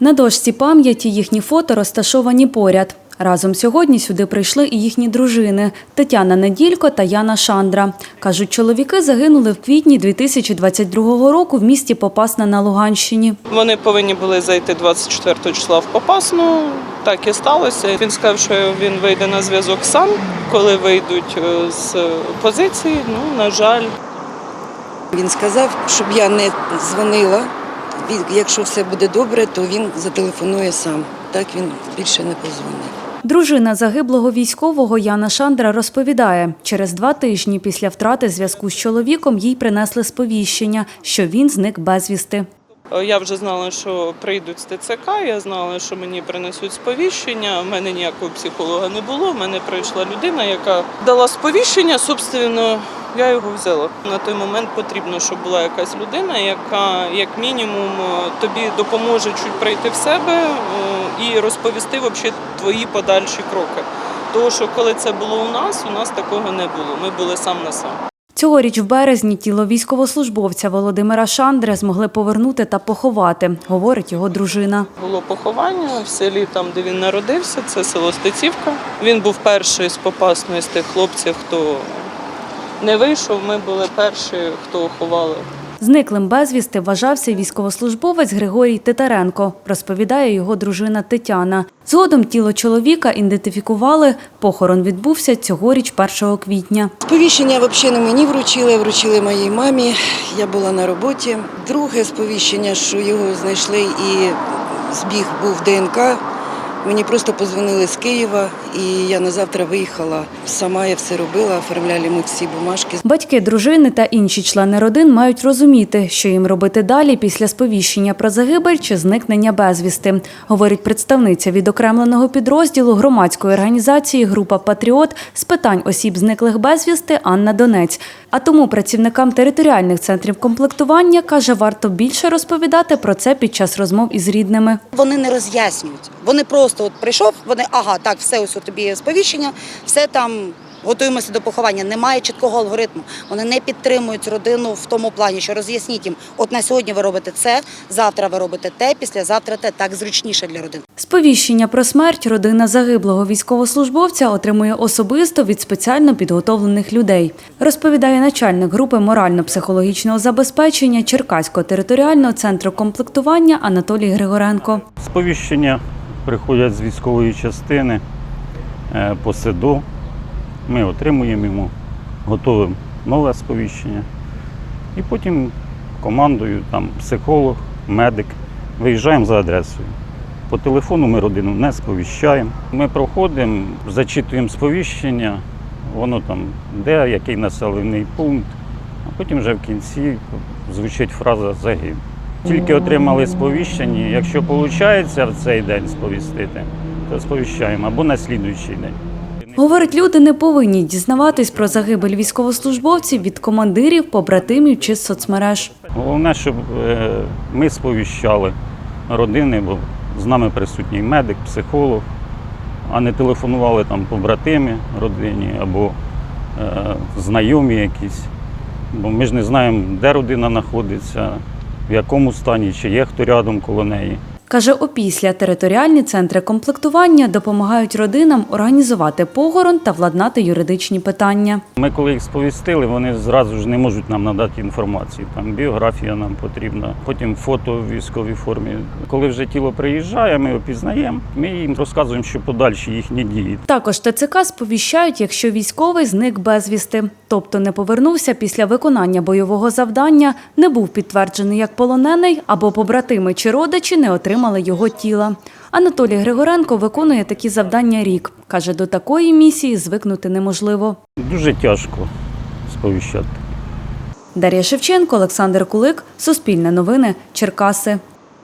На дошці пам'яті їхні фото розташовані поряд. Разом сьогодні сюди прийшли і їхні дружини Тетяна Неділько та Яна Шандра. Кажуть, чоловіки загинули в квітні 2022 року в місті Попасна на Луганщині. Вони повинні були зайти 24 числа в Попасну. Так і сталося. Він сказав, що він вийде на зв'язок сам, коли вийдуть е, з позиції. Ну, на жаль, Він сказав, щоб я не дзвонила. Якщо все буде добре, то він зателефонує сам. Так він більше не позвонив. Дружина загиблого військового Яна Шандра розповідає, через два тижні після втрати зв'язку з чоловіком їй принесли сповіщення, що він зник безвісти. Е, я вже знала, що прийдуть з ТЦК. Я знала, що мені принесуть сповіщення. У мене ніякого психолога не було. У мене прийшла людина, яка дала сповіщення. Собственно, я його взяла. На той момент потрібно, щоб була якась людина, яка, як мінімум, е, тобі допоможе чуть прийти в себе е, і розповісти взагалі твої подальші кроки. Тому що коли це було у нас, у нас такого не було. Ми були сам на сам. Цьогоріч в березні тіло військовослужбовця Володимира Шандри змогли повернути та поховати, говорить його дружина. Було поховання в селі, там де він народився, це село Стецівка. Він був перший з попасної з тих хлопців, хто не вийшов. Ми були перші, хто ховали. Зниклим безвісти вважався військовослужбовець Григорій Титаренко, розповідає його дружина Тетяна. Згодом тіло чоловіка ідентифікували. Похорон відбувся цьогоріч 1 квітня. Сповіщення взагалі не мені вручили, вручили моїй мамі. Я була на роботі. Друге сповіщення, що його знайшли і збіг був ДНК. Мені просто позвонили з Києва, і я на завтра виїхала. Сама я все робила, оформляли ми всі бумажки. Батьки дружини та інші члени родин мають розуміти, що їм робити далі після сповіщення про загибель чи зникнення безвісти, говорить представниця відокремленого підрозділу громадської організації Група Патріот з питань осіб зниклих безвісти Анна Донець. А тому працівникам територіальних центрів комплектування каже, варто більше розповідати про це під час розмов із рідними. Вони не роз'яснюють. Вони просто от прийшов, вони ага, так, все ось у тобі сповіщення, все там. Готуємося до поховання. Немає чіткого алгоритму. Вони не підтримують родину в тому плані, що роз'ясніть їм, от на сьогодні ви робите це, завтра ви робите те, післязавтра те. Так зручніше для родини. Сповіщення про смерть родина загиблого військовослужбовця отримує особисто від спеціально підготовлених людей, розповідає начальник групи морально-психологічного забезпечення Черкаського територіального центру комплектування Анатолій Григоренко. Сповіщення приходять з військової частини е, по СИДО. Ми отримуємо йому, готуємо нове сповіщення. І потім командою, там, психолог, медик, виїжджаємо за адресою. По телефону ми родину не сповіщаємо. Ми проходимо, зачитуємо сповіщення, воно там де, який населений пункт, а потім вже в кінці звучить фраза загиб. Тільки отримали сповіщення. Якщо виходить в цей день сповістити, то сповіщаємо або на слідуючий день. Говорить, люди не повинні дізнаватись про загибель військовослужбовців від командирів, побратимів чи соцмереж. Головне, щоб е, ми сповіщали родини, бо з нами присутній медик, психолог, а не телефонували там побратими родині або е, знайомі якісь. Бо ми ж не знаємо, де родина знаходиться, в якому стані, чи є хто рядом коло неї. Каже, опісля територіальні центри комплектування допомагають родинам організувати похорон та владнати юридичні питання. Ми коли їх сповістили, вони зразу ж не можуть нам надати інформацію. Там біографія нам потрібна, потім фото в військовій формі. Коли вже тіло приїжджає, ми опізнаємо. Ми їм розказуємо, що подальші їхні дії. Також ТЦК сповіщають, якщо військовий зник безвісти, тобто не повернувся після виконання бойового завдання, не був підтверджений як полонений або побратими чи родичі не отримали його тіла. Анатолій Григоренко виконує такі завдання рік. Каже, до такої місії звикнути неможливо. Дуже тяжко сповіщати. Дар'я Шевченко, Олександр Кулик, Суспільне новини, Черкаси.